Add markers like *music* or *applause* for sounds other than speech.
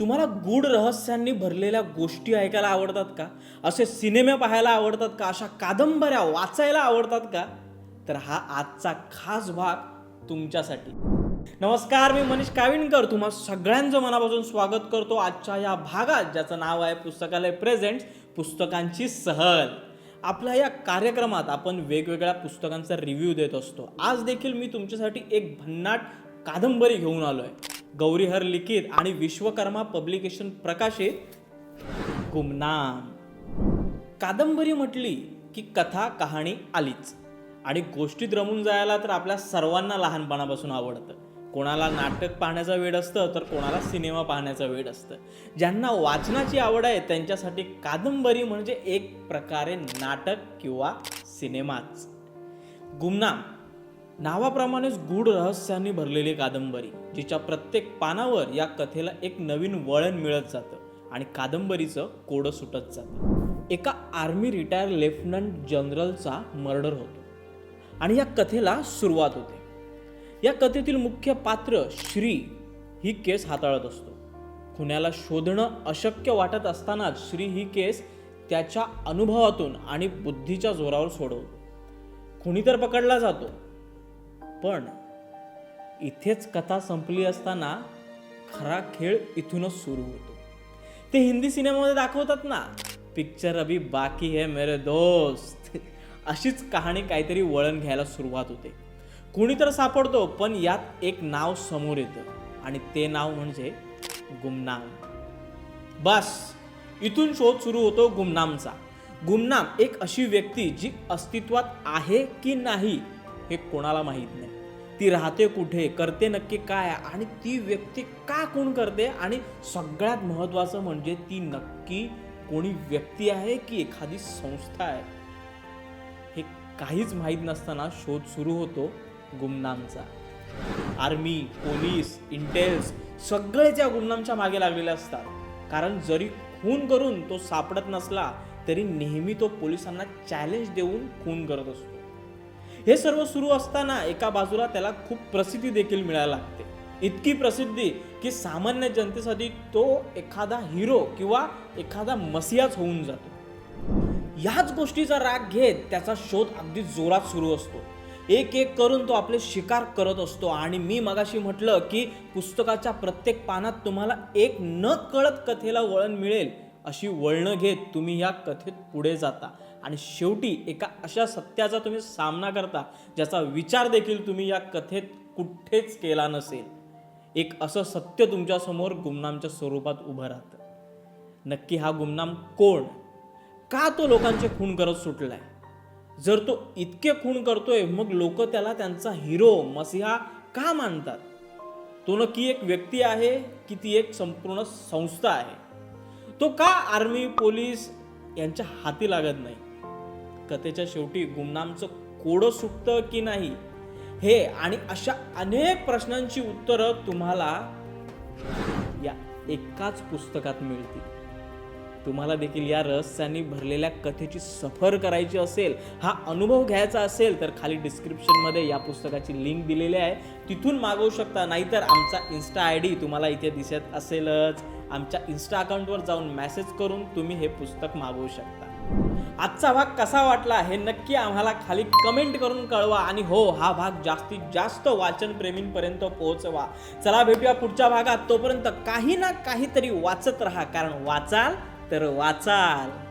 तुम्हाला गूढ रहस्यांनी भरलेल्या गोष्टी ऐकायला आवडतात का? असे सिनेमे पाहायला आवडतात का? अशा कादंबऱ्या वाचायला आवडतात का? तर हा आजचा खास भाग तुमच्यासाठी. नमस्कार मी मनीष काविणकर. तुम्हा सगळ्यांचं मनापासून स्वागत करतो आजच्या या भागात ज्याचं नाव आहे पुस्तकालय प्रेझेंट्स पुस्तकांची सहल. आपल्या या कार्यक्रमात आपण वेगवेगळ्या पुस्तकांचा रिव्ह्यू देत असतो. आज देखील मी तुमच्यासाठी एक भन्नाट कादंबरी घेऊन आलो आहे गौरीहर लिखित आणि विश्वकर्मा पब्लिकेशन प्रकाशित गुमनाम. कादंबरी म्हटली की कथा कहाणी आलीच. आणि गोष्टीत रमून जायला तर आपल्या सर्वांना लहानपणापासून आवडतं. कोणाला नाटक पाहण्याचा वेळ असतं तर कोणाला सिनेमा पाहण्याचा वेळ असतं. ज्यांना वाचनाची आवड आहे त्यांच्यासाठी कादंबरी म्हणजे एक प्रकारे नाटक किंवा सिनेमाच. गुमनाम. नावाप्रमाणेच गूढ रहस्यांनी भरलेली कादंबरी जिच्या प्रत्येक पानावर या कथेला एक नवीन वळण मिळत जातं आणि कादंबरीचं कोडं सुटत जातं. एका आर्मी रिटायर लेफ्टनंट जनरलचा मर्डर होतो आणि या कथेला सुरुवात होते. या कथेतील मुख्य पात्र श्री ही केस हाताळत असतो. खुन्याला शोधणं अशक्य वाटत असतानाच श्री ही केस त्याच्या अनुभवातून आणि बुद्धीच्या जोरावर सोडवतो. खुनी तर पकडला जातो पण इथेच कथा संपली असताना खरा खेळ इथूनच सुरू होतो. ते हिंदी सिनेमामध्ये दाखवतात ना पिक्चर अभी बाकी है मेरे दोस्त. *laughs* अशीच कहाणी काहीतरी वळण घ्यायला सुरुवात होते. कुणी तर सापडतो पण यात एक नाव समोर येतं आणि ते नाव म्हणजे गुमनाम. बस इथून शोध सुरू होतो गुमनामचा. गुमनाम एक अशी व्यक्ती जी अस्तित्वात आहे की नाही हे कोणाला माहीत नाही. ती राहते कुठे करते नक्की काय आणि ती व्यक्ती का कोण करते? आणि सगळ्यात महत्त्वाचं म्हणजे ती नक्की कोणी व्यक्ती आहे की एखादी संस्था आहे? हे काहीच माहीत नसताना शोध सुरू होतो गुमनामचा. आर्मी पोलीस इंटेल्स सगळेच या गुमनामच्या मागे लागलेले असतात. कारण जरी खून करून तो सापडत नसला तरी नेहमी तो पोलिसांना चॅलेंज देऊन खून करत असतो. हे सर्व सुरू असताना एका बाजूला त्याला खूप प्रसिद्धी देखील मिळायला लागते. इतकी प्रसिद्धी की सामान्य जनतेसाठी तो एखादा हिरो किंवा एखादा मसियाच होऊन जातो. याच गोष्टीचा राग घेत त्याचा शोध अगदी जोरात सुरू असतो. एक एक करून तो आपले शिकार करत असतो आणि मी मगाशी म्हटलं की पुस्तकाच्या प्रत्येक पानात तुम्हाला एक न कळत कथेला वळण मिळेल अशी वळणं घेत तुम्ही या कथेत पुढे जाता. आणि शेवटी एका अशा सत्याचा तुम्ही सामना करता ज्याचा विचार देखील तुम्ही या कथेत कुठेच केला नसेल. एक असं सत्य तुमच्यासमोर गुमनामच्या स्वरूपात उभं राहतं. नक्की हा गुमनाम कोण? का तो लोकांचे खून करत सुटलाय? जर तो इतके खून करतोय मग लोक त्याला त्यांचा हिरो मसिहा का मानतात? तो नक्की एक व्यक्ती आहे की ती एक संपूर्ण संस्था आहे? तो का आर्मी पोलीस यांच्या हाती लागत नाही? कथेच्या शेवटी गुमनामचं कोडं सुटतं की नाही? हे आणि अशा अनेक प्रश्नांची उत्तरं तुम्हाला या एकाच पुस्तकात मिळतील. तुम्हाला देखील या रहस्यांनी भरलेल्या कथेची सफर करायची असेल हा अनुभव घ्यायचा असेल तर खाली डिस्क्रिप्शनमध्ये या पुस्तकाची लिंक दिलेली आहे. तिथून मागवू शकता नाहीतर आमचा इन्स्टा आय डी तुम्हाला इथे दिसत असेलच. आमच्या इन्स्टा अकाउंटवर जाऊन मेसेज करून तुम्ही हे पुस्तक मागवू शकता. आजचा भाग कसा वाटला हे नक्की आम्हाला खाली कमेंट करून कळवा आणि हो हा भाग जास्तीत जास्त वाचनप्रेमींपर्यंत पोहोचवा. चला भेटूया पुढच्या भागात. तोपर्यंत काही ना काहीतरी वाचत राहा कारण वाचाल तर वाचाल.